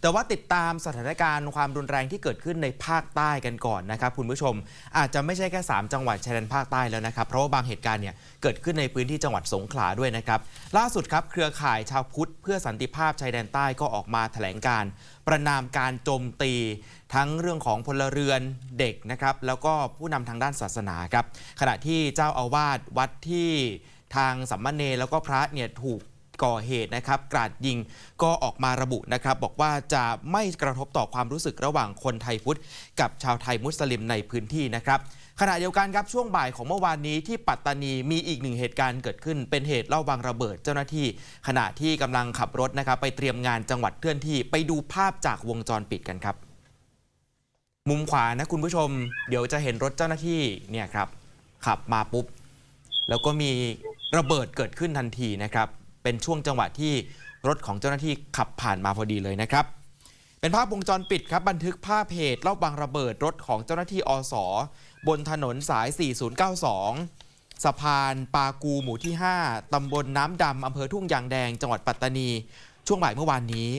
แต่ว่าติดตามสถานการณ์ความรุนแรงที่เกิดขึ้นในภาคใต้กันก่อนนะครับคุณผู้ชม อาจจะไม่ใช่แค่ 3 จังหวัดชายแดนภาคใต้แล้วนะครับ เพราะว่าบางเหตุการณ์เนี่ยเกิดขึ้นในพื้นที่จังหวัดสงขลาด้วยนะครับ ล่าสุดครับเครือข่ายชาวพุทธเพื่อสันติภาพชายแดนใต้ก็ออกมาแถลงการ ประนามการโจมตี ทั้งเรื่องของพลเรือนเด็กนะครับแล้วก็ผู้นำทางด้านศาสนาครับขณะที่เจ้าอาวาสวัดที่ทางสัมมาเนแล้วก็พระเนี่ยถูก ก่อเหตุนะครับกราดยิงก็ออกมาระบุนะครับ บอกว่าจะไม่กระทบต่อความรู้สึกระหว่างคนไทยพุทธ กับชาวไทยมุสลิมในพื้นที่นะครับขณะเดียวกันครับช่วงบ่ายของเมื่อวานนี้ที่ปัตตานีมีอีกหนึ่งเหตุการณ์เกิดขึ้น เป็นเหตุเล่าวางระเบิดเจ้าหน้าที่ ขณะที่กำลังขับรถนะครับ ไปเตรียมงานจังหวัดเคลื่อนที่ไปดูภาพจากวงจรปิดกันครับ มุมขวานะคุณผู้ชม เดี๋ยวจะเห็นรถเจ้าหน้าที่เนี่ยครับ ขับมาปุ๊บ แล้วก็มีระเบิดเกิดขึ้นทันทีนะครับ เป็นช่วงจังหวะที่รถของเจ้าหน้าที่ขับผ่านมาพอดีเลยนะครับ เป็นภาพวงจรปิดครับบันทึกภาพเหตุรอบวางระเบิดรถของเจ้าหน้าที่อสบนถนนสาย 4092 สะพานปากูหมู่ที่ 5 ตำบลน้ำดำอำเภอทุ่งยางแดง จังหวัดปัตตานี ช่วงบ่ายเมื่อวานนี้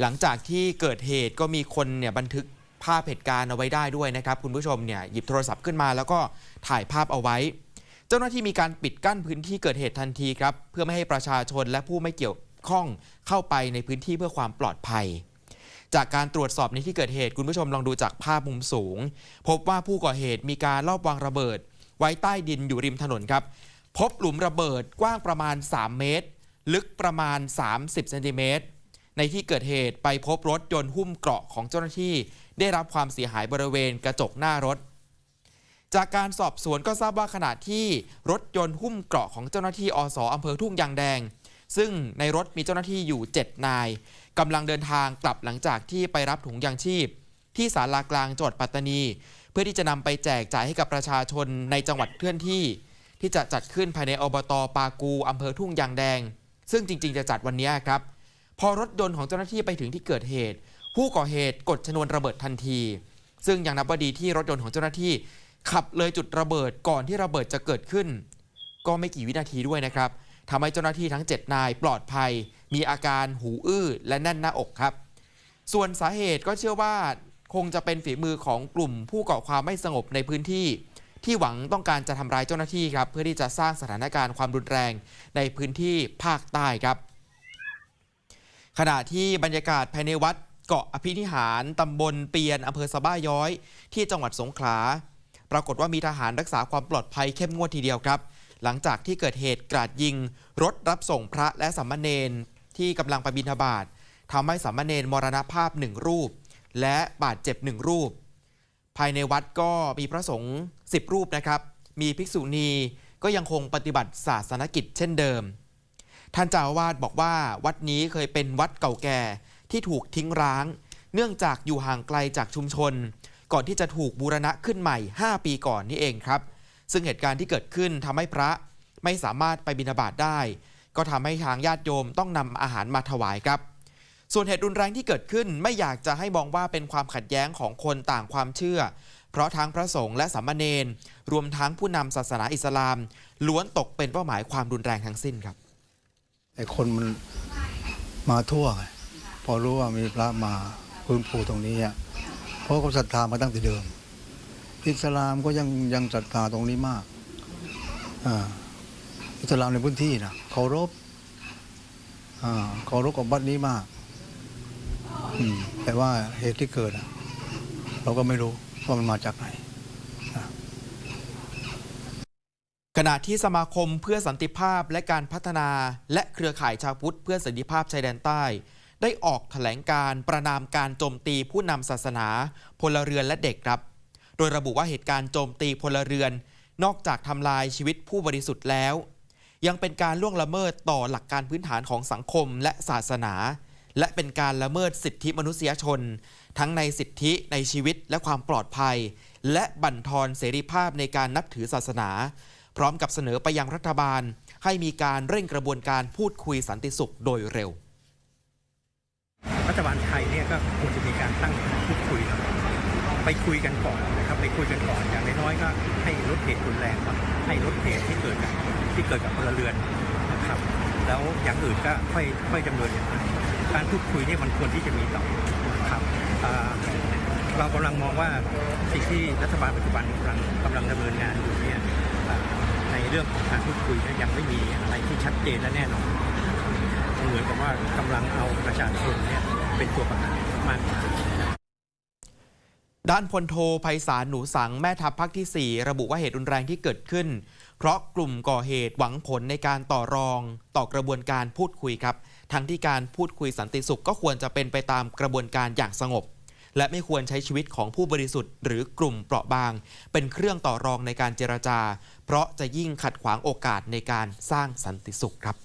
หลังจากที่เกิดเหตุก็มีคนเนี่ยบันทึกภาพเหตุการณ์เอาไว้ได้ด้วยนะครับ คุณผู้ชมเนี่ยหยิบโทรศัพท์ขึ้นมาแล้วก็ถ่ายภาพเอาไว้ เจ้าหน้าที่มีการปิดกั้นพื้นที่เกิดเหตุทันทีครับ เพื่อไม่ให้ประชาชนและผู้ไม่เกี่ยวข้องเข้าไปในพื้นที่เพื่อความปลอดภัย จากการตรวจสอบในที่เกิดเหตุคุณผู้ชมลองดูจากภาพมุมสูง พบว่าผู้ก่อเหตุมีการลอบวางระเบิด ไว้ใต้ดินอยู่ริมถนนครับ พบหลุมระเบิดกว้างประมาณ 3 เมตร ลึกประมาณ 30เซนติเมตรในที่เกิดเหตุไปพบรถยนต์หุ้มเกราะของเจ้าหน้าที่ ได้รับความเสียหายบริเวณกระจกหน้ารถ จากการสอบสวนก็ทราบว่าขณะที่รถยนต์หุ้มเกราะของเจ้าหน้าที่อสอำเภอทุ่งยางแดง ซึ่งในรถมีเจ้าหน้าที่อยู่ 7 นายกำลังเดินทางกลับหลังจากที่ไปรับถุงยางชีพ ที่ศาลากลางจังหวัดปัตตานี เพื่อที่จะนำไปแจกจ่ายให้กับประชาชนในจังหวัดเคลื่อนที่ ที่จะจัดขึ้นภายในอบตปากูอำเภอทุ่งยางแดง ซึ่งจริง ๆ จะจัดวันนี้ครับ พอรถยนต์ของเจ้าหน้าที่ไปถึงที่เกิดเหตุ ผู้ก่อเหตุกดชนวนระเบิดทันที ซึ่งยังนับว่าดีที่รถยนต์ของเจ้าหน้าที่ ขับเลยจุดระเบิดก่อนที่ระเบิดจะเกิดขึ้น ก็ไม่กี่วินาทีด้วยนะครับทำให้เจ้าหน้าที่ทั้ง 7 นายปลอดภัย มีอาการหูอื้อและแน่นหน้าอกครับ ส่วนสาเหตุก็เชื่อว่าคงจะเป็นฝีมือของกลุ่มผู้ก่อความไม่สงบในพื้นที่ ที่หวังต้องการจะทำร้ายเจ้าหน้าที่ครับ เพื่อที่จะสร้างสถานการณ์ความรุนแรงในพื้นที่ภาคใต้ครับ ขณะที่บรรยากาศภายในวัดเกาะอภินิหารตำบลเปียนอำเภอสะบ้าย้อย ที่จังหวัดสงขลา ปรากฏว่ามีทหารรักษาความปลอดภัยเข้มงวดทีเดียวครับ หลังจากที่เกิดเหตุกราดยิง รถรับส่งพระและสามเณรที่กำลังไปบิณฑบาตทำให้สามเณรมรณภาพหนึ่งรูป และบาดเจ็บหนึ่งรูป ภายในวัดก็มีพระสงฆ์10 รูปนะครับ มีภิกษุณีก็ยังคงปฏิบัติศาสนกิจเช่นเดิม ท่านเจ้าอาวาสบอกว่าวัดนี้เคยเป็นวัดเก่าแก่ที่ถูกทิ้งร้าง เนื่องจากอยู่ห่างไกลจากชุมชน ก่อนที่จะถูกบูรณะขึ้นใหม่ 5 ปีก่อนนี่เองครับ ซึ่งเหตุการณ์ที่เกิดขึ้นทำให้พระไม่สามารถไปบิณฑบาตได้ ก็ทำให้ทางญาติโยมต้องนำอาหารมาถวายครับ ส่วนเหตุรุนแรงที่เกิดขึ้นไม่อยากจะให้มองว่าเป็นความขัดแย้งของคนต่างความเชื่อ เพราะทั้งพระสงฆ์และสามเณรรวมทั้งผู้นำศาสนาอิสลาม ล้วนตกเป็นเป้าหมายความรุนแรงทั้งสิ้นครับไอ้คนมันมาทั่วไงพอรู้ว่ามีพระมาพื้นภูตรงนี้อะ เพราะเขาศรัทธามาตั้งแต่เดิม อิสลามก็ยังยังศรัทธาตรงนี้มากอ่าอิสลามในพื้นที่นะเคารพอ่าเคารพกับวัดนี้มากอืมแต่ว่าเหตุที่เกิดอะเราก็ไม่รู้ว่ามันมาจากไหนขณะที่สมาคมเพื่อสันติภาพและการพัฒนาและเครือข่ายชาวพุทธเพื่อสันติภาพชายแดนใต้ ได้ออกแถลงการประนามการโจมตีผู้นำศาสนา พลเรือนและเด็กครับ โดยระบุว่าเหตุการณ์โจมตีพลเรือน นอกจากทำลายชีวิตผู้บริสุทธิ์แล้ว ยังเป็นการล่วงละเมิดต่อหลักการพื้นฐานของสังคมและศาสนา และเป็นการละเมิดสิทธิมนุษยชน ทั้งในสิทธิในชีวิตและความปลอดภัย และบั่นทอนเสรีภาพในการนับถือศาสนา พร้อมกับเสนอไปยังรัฐบาล ให้มีการเร่งกระบวนการพูดคุยสันติสุขโดยเร็ว ฐบาลไทยเนี่ยก็ควรจะมีการตั้งพูดคุยไปคุยกันก่อนนะครับไปคุยกันก่อนอย่างน้อยๆก็ให้ลดเหตุรุนแรงให้ลดเหตุที่เกิดกับที่เกิดกับพลเรือนนะครับ แล้วอย่างอื่นก็ค่อยค่อยดำเนินอย่างไรการพูดคุยเนี่ยมันควรที่จะมีต่อนะครับอ่าเรากำลังมองว่าสิ่งที่รัฐบาลปัจจุบันกำลังกำลังดำเนินงานอยู่เนี่ยในเรื่องของการพูดคุยเนี่ยยังไม่มีอะไรที่ชัดเจนและแน่นอนเหมือนกับว่ากำลังเอาประชาชนเนี่ย เป็นตัวประกันมากด้านพลโทไพศาลหนูสังแม่ทัพภาคที่ 4 ระบุว่าเหตุรุนแรงที่เกิดขึ้น เพราะกลุ่มก่อเหตุหวังผลในการต่อรอง ต่อกระบวนการพูดคุยครับ ทั้งที่การพูดคุยสันติสุขก็ควรจะเป็นไปตามกระบวนการอย่างสงบ และไม่ควรใช้ชีวิตของผู้บริสุทธิ์ หรือกลุ่มเปราะบาง เป็นเครื่องต่อรองในการเจรจา เพราะจะยิ่งขัดขวางโอกาสในการสร้างสันติสุขครับ